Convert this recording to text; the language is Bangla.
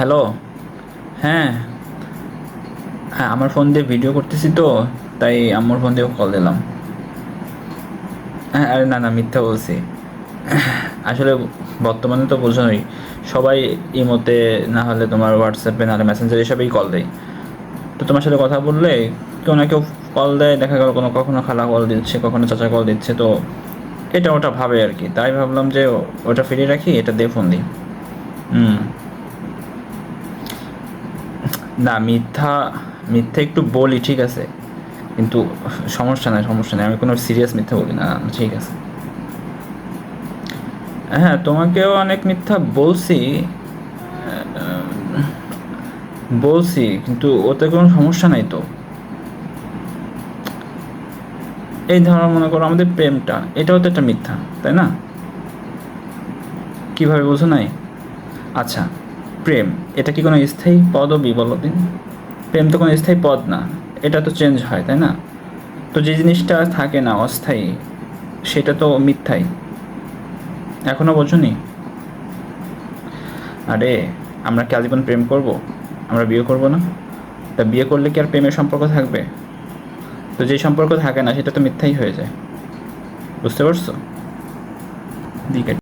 হ্যালো? হ্যাঁ। হ্যাঁ আমার ফোন দিয়ে ভিডিও করতেছি তো, তাই আমার ফোন দিয়েও কল দিলাম। হ্যাঁ আরে না না, মিথ্যা বলছি। আসলে বর্তমানে তো বোঝোই, সবাই এই ইমোতে না হলে তোমার হোয়াটসঅ্যাপে না হলে মেসেঞ্জারে এসবেই কল দেয়। তো তোমার সাথে কথা বললে কেউ না কেউ কল দেয়, দেখা গেল কোনো কখনো খালা কল দিচ্ছে, কখনো চাচা কল দিচ্ছে, তো এটা ওটা ভাবে আর কি। তাই ভাবলাম যে ওটা ফিরিয়ে রাখি, এটা দিয়ে ফোন দিই। হুম। না, মিথ্যা মিথ্যা একটু বলি, ঠিক আছে। কিন্তু সমস্যা নাই, সমস্যা নেই। আমি কোনো সিরিয়াস মিথ্যা বলি না, ঠিক আছে। হ্যাঁ তোমাকেও অনেক মিথ্যা বলছি। বলছি, কিন্তু ওতে কোনো সমস্যা নাই তো। এই ধরো, মনে করো আমাদের প্রেমটা, এটাও তো একটা মিথ্যা, তাই না? কীভাবে বোঝো নাই? আচ্ছা। প্রেম। এটা কি কোনো স্থায়ী পদবি বলো দিন? প্রেম তো কোনো স্থায়ী পদ না। এটা তো চেঞ্জ হয়, তাই না? তো যে জিনিসটা থাকে না অস্থায়ী, সেটা তো মিথ্যাই। এখনও বোঝনি? আরে, আমরা কি আজীবন প্রেম করব? আমরা বিয়ে করব না? তা বিয়ে করলে কি আর প্রেমের সম্পর্ক থাকবে? তো যে সম্পর্ক থাকে না, সেটা তো মিথ্যাই হয়ে যায়। বুঝতে পারছ? দিকে